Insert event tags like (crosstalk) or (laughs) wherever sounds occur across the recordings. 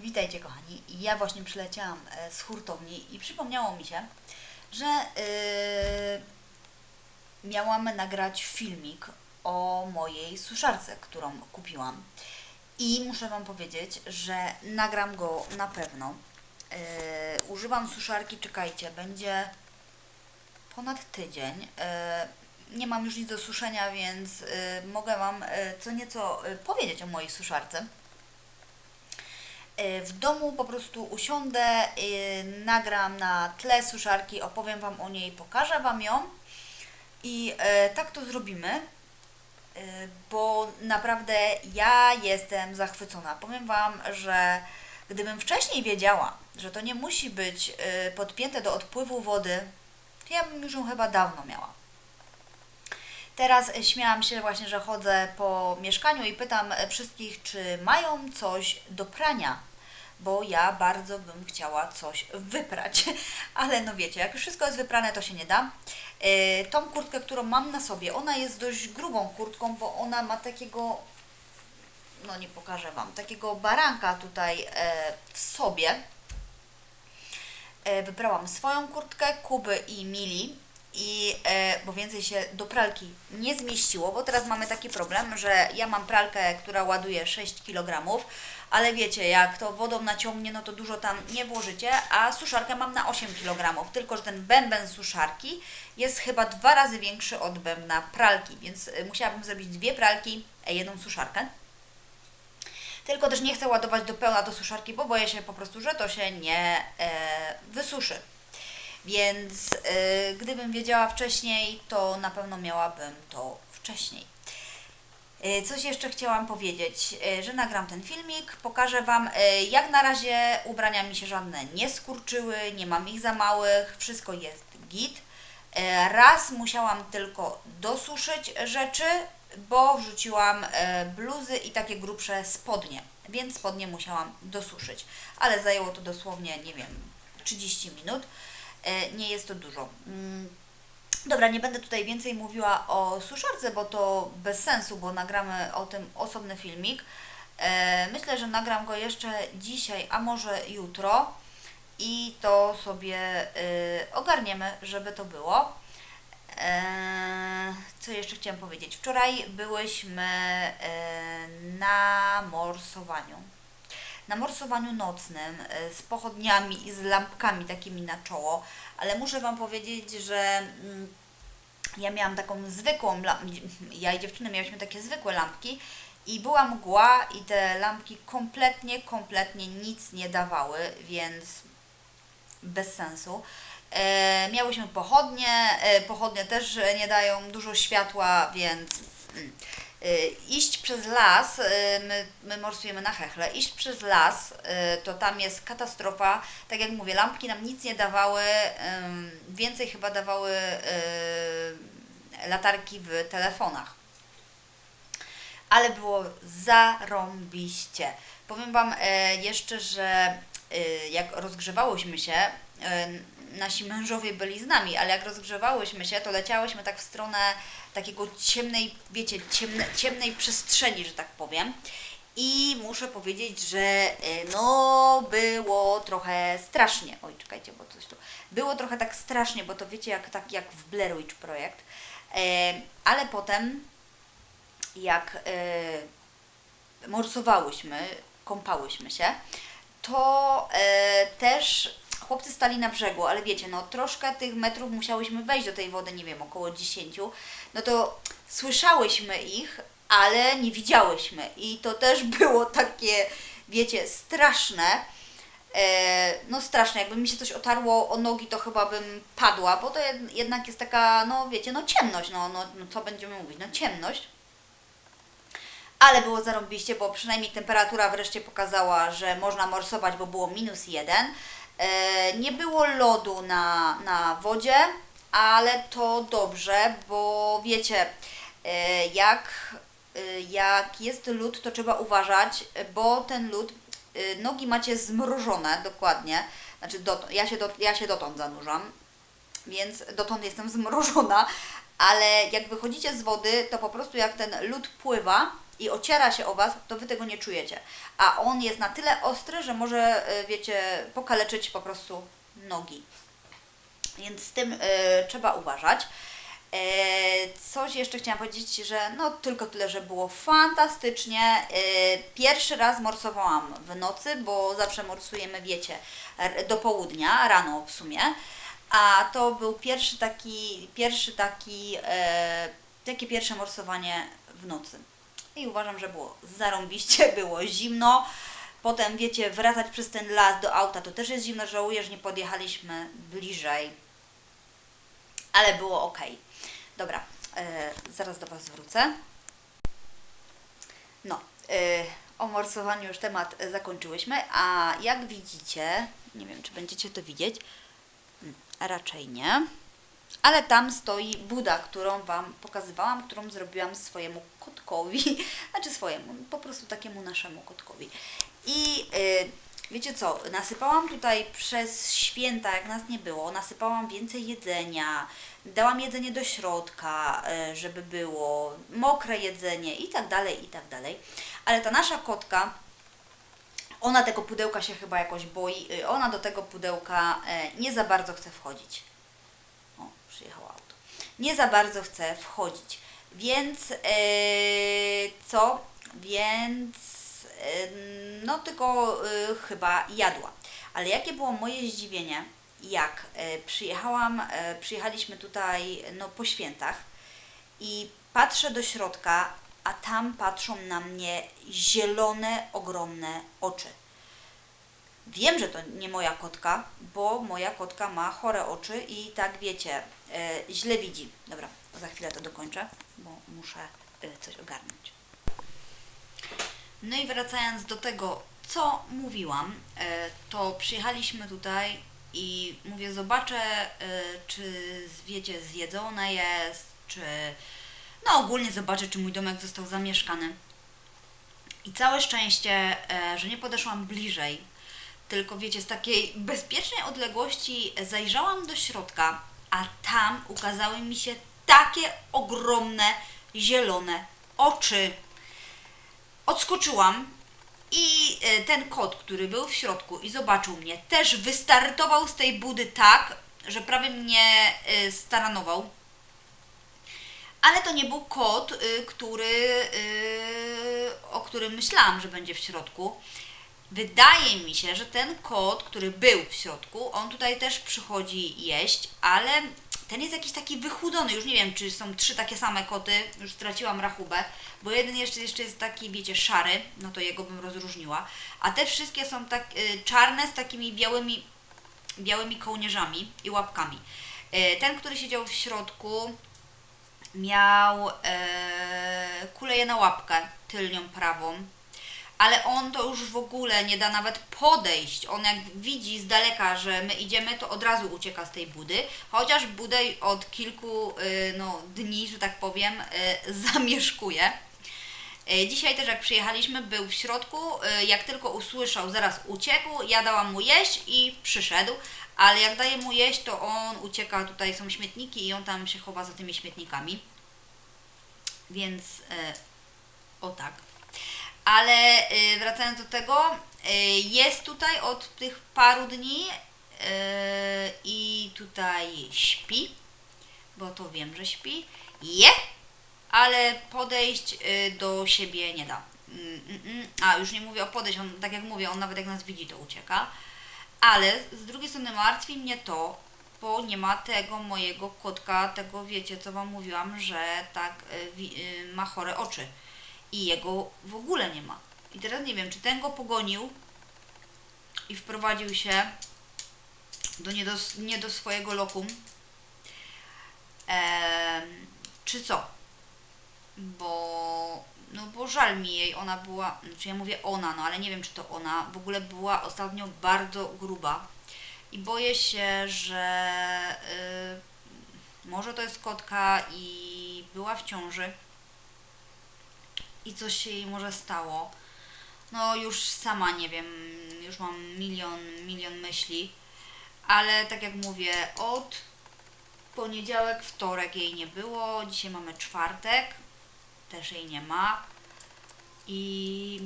Witajcie kochani. Ja właśnie przyleciałam e, z hurtowni i przypomniało mi się, że yy, miałam nagrać filmik o mojej suszarce, którą kupiłam. I muszę Wam powiedzieć, że nagram go na pewno. Yy, używam suszarki, czekajcie, będzie ponad tydzień. Yy, nie mam już nic do suszenia, więc mogę Wam co nieco powiedzieć o mojej suszarce. Y, w domu po prostu usiądę, y, nagram na tle suszarki, opowiem Wam o niej, pokażę Wam ją i y, tak to zrobimy, bo naprawdę ja jestem zachwycona. Powiem Wam, że gdybym wcześniej wiedziała, że to nie musi być podpięte do odpływu wody, to ja bym już ją chyba dawno miała. Teraz śmiałam się właśnie, że chodzę po mieszkaniu i pytam wszystkich, czy mają coś do prania bo ja bardzo bym chciała coś wyprać. (laughs) Ale no wiecie, jak już wszystko jest wyprane, to się nie da. Yy, tą kurtkę, którą mam na sobie, ona jest dość grubą kurtką, bo ona ma takiego, no nie pokażę Wam, takiego baranka tutaj e, w sobie. E, wybrałam swoją kurtkę, Kuby i Mili i e, bo więcej się do pralki nie zmieściło, bo teraz mamy taki problem, że ja mam pralkę, która ładuje 6 kg, ale wiecie, jak to wodą naciągnie, no to dużo tam nie włożycie, a suszarkę mam na 8 kg, tylko że ten bęben suszarki jest chyba dwa razy większy od bębna pralki, więc e, musiałabym zrobić dwie pralki, e, jedną suszarkę. Tylko też nie chcę ładować do pełna do suszarki, bo boję się po prostu, że to się nie e, wysuszy. Więc y, gdybym wiedziała wcześniej, to na pewno miałabym to wcześniej. Y, coś jeszcze chciałam powiedzieć, y, że nagram ten filmik, pokażę Wam, jak na razie ubrania mi się żadne nie skurczyły, nie mam ich za małych, wszystko jest git. Raz musiałam tylko dosuszyć rzeczy, bo wrzuciłam bluzy i takie grubsze spodnie, więc spodnie musiałam dosuszyć, ale zajęło to dosłownie, nie wiem, 30 minut. E, nie jest to dużo. Mm, dobra, nie będę tutaj więcej mówiła o suszarce, bo to bez sensu, bo nagramy o tym osobny filmik. E, myślę, że nagram go jeszcze dzisiaj, a może jutro i to sobie e, ogarniemy, żeby to było. Co jeszcze chciałam powiedzieć? Wczoraj byłyśmy na morsowaniu na morsowaniu nocnym e, z pochodniami i z lampkami takimi na czoło, ale muszę Wam powiedzieć, że mm, ja miałam taką zwykłą, (laughs) ja i dziewczyny miałyśmy takie zwykłe lampki i była mgła i te lampki kompletnie, kompletnie nic nie dawały, więc bez sensu. E, miałyśmy pochodnie, e, pochodnie też nie dają dużo światła, więc... Mm. Y, iść przez las, y, my, my morsujemy na Hechle, iść przez las, y, to tam jest katastrofa. Tak jak mówię, lampki nam nic nie dawały, więcej chyba dawały latarki w telefonach. Ale było zarąbiście. Powiem Wam jeszcze, że jak rozgrzewałyśmy się, nasi mężowie byli z nami, ale jak rozgrzewałyśmy się, to leciałyśmy tak w stronę takiego ciemnej, wiecie, ciemne, ciemnej przestrzeni, że tak powiem. I muszę powiedzieć, że e, no było trochę strasznie. Oj, czekajcie, bo coś tu. Było trochę tak strasznie, bo to wiecie, jak tak jak w Blair Witch projekt. E, ale potem, jak e, morsowałyśmy, kąpałyśmy się, to też chłopcy stali na brzegu, ale wiecie, no troszkę tych metrów musiałyśmy wejść do tej wody, nie wiem, około 10, no to słyszałyśmy ich, ale nie widziałyśmy i to też (laughs) było takie, wiecie, straszne. E, no straszne, jakby mi się coś otarło o nogi, to chyba bym padła, bo to jednak jest taka, no wiecie, no ciemność, no, no, no co będziemy mówić, no ciemność. Ale było zarąbiście, bo przynajmniej temperatura wreszcie pokazała, że można morsować, bo było minus jeden. E, nie było lodu na, na wodzie, ale to dobrze, bo wiecie, e, jak, e, jak jest lód, to trzeba uważać, bo ten lód, nogi macie zmrożone dokładnie, znaczy ja, się do, ja się dotąd zanurzam, więc dotąd jestem (laughs) zmrożona, ale jak wychodzicie z wody, to po prostu jak ten lód pływa, i ociera się o Was, to Wy tego nie czujecie. A on jest na tyle ostry, że może, y, wiecie, pokaleczyć po prostu nogi. Więc z tym y, trzeba uważać. E, Coś jeszcze chciałam powiedzieć, że no tylko tyle, że było fantastycznie. E, Pierwszy raz morsowałam w nocy, bo zawsze morsujemy, wiecie, do południa, rano w sumie. A to był pierwszy taki, pierwszy taki, e, takie pierwsze morsowanie w nocy. I uważam, że było zarąbiście, (laughs) było zimno. Potem, wiecie, wracać przez ten las do auta to też jest zimno. Żałuję, że nie podjechaliśmy bliżej ale było ok. Dobra, e, zaraz do Was wrócę. No, e, o morsowaniu już temat zakończyłyśmy, a jak widzicie, nie wiem czy będziecie to widzieć, Mm, raczej nie, ale tam stoi Buda, którą Wam pokazywałam, którą zrobiłam swojemu kotkowi, (laughs) znaczy swojemu, po prostu takiemu naszemu kotkowi. I y, wiecie co, nasypałam tutaj przez święta, jak nas nie było, nasypałam więcej jedzenia, dałam jedzenie do środka, y, żeby było, mokre jedzenie i tak dalej, i tak dalej. Ale ta nasza kotka, ona tego pudełka się chyba jakoś boi, y, ona do tego pudełka y, nie za bardzo chce wchodzić. O, przyjechało auto. Nie za bardzo chce wchodzić. Więc yy, co? Więc yy, no tylko yy, chyba jadła. Ale jakie było moje zdziwienie, jak przyjechałam, przyjechaliśmy tutaj no, po świętach i patrzę do środka, a tam patrzą na mnie zielone, ogromne oczy. Wiem, że to nie moja kotka, bo moja kotka ma chore oczy i tak wiecie, e, źle widzi. Dobra, za chwilę to dokończę, bo muszę e, coś ogarnąć. No i wracając do tego, co mówiłam, e, to przyjechaliśmy tutaj i mówię, zobaczę, e, czy wiecie, zjedzone jest, czy no ogólnie zobaczę, czy mój domek został zamieszkany. I całe szczęście, że nie podeszłam bliżej, tylko wiecie, z takiej bezpiecznej odległości zajrzałam do środka, a tam ukazały mi się takie ogromne, zielone oczy. Odskoczyłam i e, ten kot, który był w środku i zobaczył mnie, też wystartował z tej budy tak, że prawie mnie e, staranował. Ale to nie był kot, y, który, o którym myślałam, że będzie w środku. Wydaje mi się, że ten kot, który był w środku, on tutaj też przychodzi jeść, ale ten jest jakiś taki wychudzony. Już nie wiem, czy są trzy takie same koty, już straciłam rachubę, bo jeden jeszcze, jeszcze jest taki, wiecie, szary, no to jego bym rozróżniła, a te wszystkie są tak y, czarne z takimi białymi, białymi kołnierzami i łapkami. Y, ten, który siedział w środku, miał e, kuleję na łapkę tylnią prawą, ale on to już w ogóle nie da nawet podejść. On jak widzi z daleka, że my idziemy, to od razu ucieka z tej budy, chociaż budę od kilku y, no, dni, że tak powiem, y, (laughs) zamieszkuje. Y, Dzisiaj też jak przyjechaliśmy, był w środku, jak tylko usłyszał, zaraz uciekł, ja dałam mu jeść i przyszedł, ale jak daję mu jeść, to on ucieka, tutaj są śmietniki i on tam się chowa za tymi śmietnikami. Więc o tak. Ale y, wracając do tego, y, jest tutaj od tych paru dni y, i tutaj śpi, bo to wiem, że śpi. Je, ale podejść do siebie nie da. Mm, mm, mm. A, już nie mówię o podejść, on, tak jak mówię, on nawet jak nas widzi, to ucieka. Ale z drugiej strony martwi mnie to, bo nie ma tego mojego kotka, tego wiecie, co Wam mówiłam, że tak ma chore oczy. I jego w ogóle nie ma. I teraz nie wiem, czy ten go pogonił i wprowadził się do nie do, nie do swojego lokum, czy co? Bo, no bo żal mi jej, ona była, znaczy ja mówię ona, no ale nie wiem, czy to ona, w ogóle była ostatnio bardzo gruba i boję się, że y, może to jest kotka i była w ciąży i coś się jej może stało. No już sama nie wiem, już mam milion, milion myśli, ale tak jak mówię, od poniedziałek, wtorek jej nie było, dzisiaj mamy czwartek, też jej nie ma. i,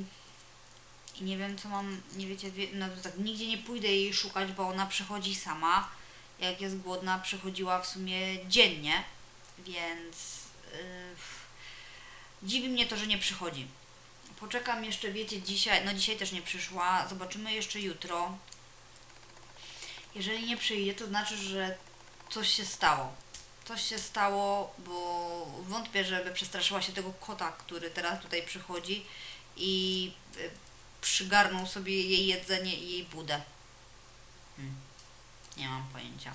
i nie wiem co mam, nie wiecie, wie- no tak nigdzie nie pójdę jej szukać, bo ona przychodzi sama. Jak jest głodna, przychodziła w sumie dziennie, więc yy, dziwi mnie to, że nie przychodzi. Poczekam jeszcze, wiecie, dzisiaj, no dzisiaj też nie przyszła, zobaczymy jeszcze jutro. Jeżeli nie przyjdzie, to znaczy, że coś się stało. Coś się stało, bo wątpię, żeby przestraszyła się tego kota, który teraz tutaj przychodzi i y, przygarnął sobie jej jedzenie i jej budę. Hmm. Nie mam pojęcia.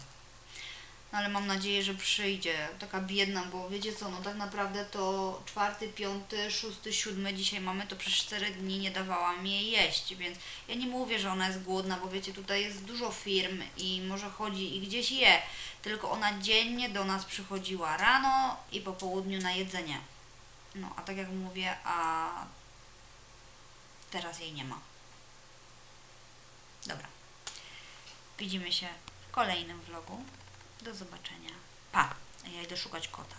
No ale mam nadzieję, że przyjdzie. Taka biedna, bo wiecie co, no tak naprawdę to czwarty, piąty, szósty, siódmy dzisiaj mamy, to przez cztery dni nie dawałam jej jeść, więc ja nie mówię, że ona jest głodna, bo wiecie, tutaj jest dużo firm i może chodzi i gdzieś je, tylko ona dziennie do nas przychodziła rano i po południu na jedzenie. No, a tak jak mówię, a teraz jej nie ma. Dobra. Widzimy się w kolejnym vlogu. Do zobaczenia. Pa! Ja idę szukać kota.